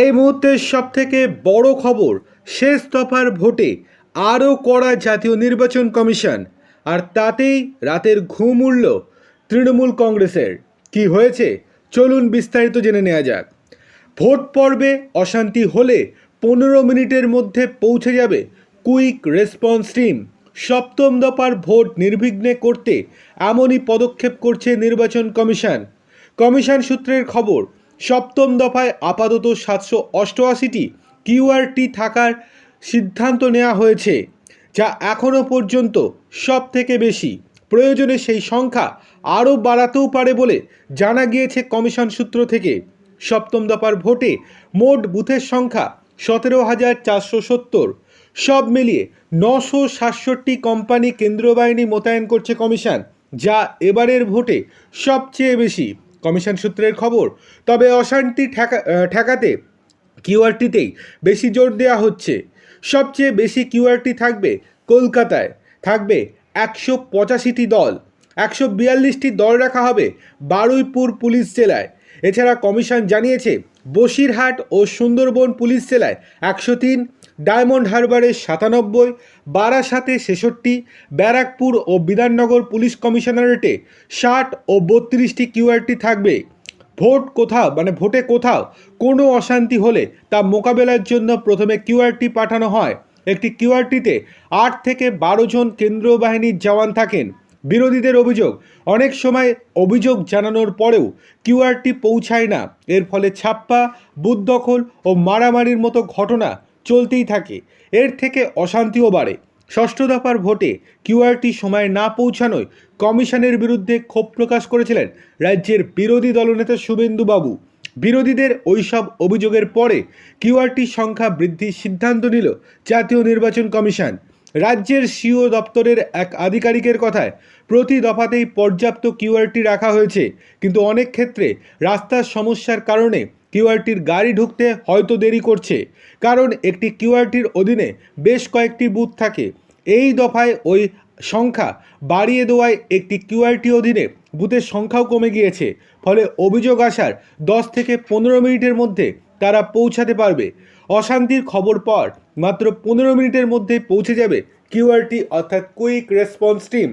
এই মুহূর্তের সব থেকে বড় খবর শেষ দফার ভোটে আরও কড়া জাতীয় নির্বাচন কমিশন। আর তাতেই রাতের ঘুম উড়ল তৃণমূল কংগ্রেসের। কি হয়েছে? চলুন বিস্তারিত জেনে নেওয়া যাক। ভোট পর্বে অশান্তি হলে পনেরো মিনিটের মধ্যে পৌঁছে যাবে কুইক রেসপন্স টিম। সপ্তম দফার ভোট নির্বিঘ্নে করতে এমনই পদক্ষেপ করছে নির্বাচন কমিশন। কমিশন সূত্রের খবর সপ্তম দফায় আপাতত সাতশো অষ্টআশিটি কিউআরটি থাকার সিদ্ধান্ত নেওয়া হয়েছে, যা এখনও পর্যন্ত সব থেকে বেশি। প্রয়োজনে সেই সংখ্যা আরও বাড়াতেও পারে বলে জানা গিয়েছে কমিশন সূত্র থেকে। সপ্তম দফার ভোটে মোট বুথের সংখ্যা সতেরো হাজার চারশো সত্তর। সব মিলিয়ে নশো সাতষট্টি কোম্পানি কেন্দ্রীয় বাহিনী মোতায়েন করছে কমিশন, যা এবারের ভোটে সবচেয়ে বেশি। কমিশন সূত্রের খবর, তবে অশান্তি ঠেকা ঠেকাতে কিউআরটিতেই বেশি জোর দেওয়া হচ্ছে। সবচেয়ে বেশি কিউআরটি থাকবে কলকাতায়, থাকবে একশো পঁচাশিটি দল, একশো বিয়াল্লিশটি দল রাখা হবে বারুইপুর পুলিশ জেলায়। এছাড়া কমিশন জানিয়েছে বসিরহাট ও সুন্দরবন পুলিশ জেলায় একশো তিন, ডায়মন্ড হারবারে সাতানব্বই, বারাসাতে ছেষট্টি, ব্যারাকপুর ও বিধাননগর পুলিশ কমিশনারেটে ষাট ও বত্রিশটি কিউআরটি থাকবে। ভোট কোথাও মানে ভোটে কোথাও কোনো অশান্তি হলে তা মোকাবেলার জন্য প্রথমে কিউআরটি পাঠানো হয়। একটি কিউআরটিতে আট থেকে বারো জন কেন্দ্রীয় বাহিনীর জওয়ান থাকেন। বিরোধীদের অভিযোগ। অনেক সময় অভিযোগ জানানোর পরেও কিউআরটি পৌঁছায় না। এর ফলে ছাপ্পা বুথ দখল ও মারামারির মতো ঘটনা চলতেই থাকে। এর থেকে অশান্তিও বাড়ে। ষষ্ঠ দফার ভোটে কিউআরটি সময় না পৌঁছানোয় কমিশনের বিরুদ্ধে ক্ষোভ প্রকাশ করেছিলেন রাজ্যের বিরোধী দলনেতা শুভেন্দুবাবু। বিরোধীদের ওইসব অভিযোগের পরে কিউআরটি সংখ্যা বৃদ্ধির সিদ্ধান্ত নিল জাতীয় নির্বাচন কমিশন। রাজ্যের সিও দপ্তরের এক আধিকারিকের কথায়, প্রতি দফাতেই পর্যাপ্ত কিউআরটি রাখা হয়েছে। কিন্তু অনেক ক্ষেত্রে রাস্তার সমস্যার কারণে কিউআরটির গাড়ি ঢুকতে হয়তো দেরি করছে। কারণ একটি কিউআরটির অধীনে বেশ কয়েকটি বুথ থাকে। এই দফায় ওই সংখ্যা বাড়িয়ে দেওয়ায় একটি কিউআরটি অধীনে বুথের সংখ্যাও কমে গিয়েছে। ফলে অভিযোগ আসার দশ থেকে পনেরো মিনিটের মধ্যে তারা পৌঁছাতে পারবে। অশান্তির খবর পর মাত্র পনেরো মিনিটের মধ্যে পৌঁছে যাবে কিউআরটি অর্থাৎ কুইক রেসপন্স টিম।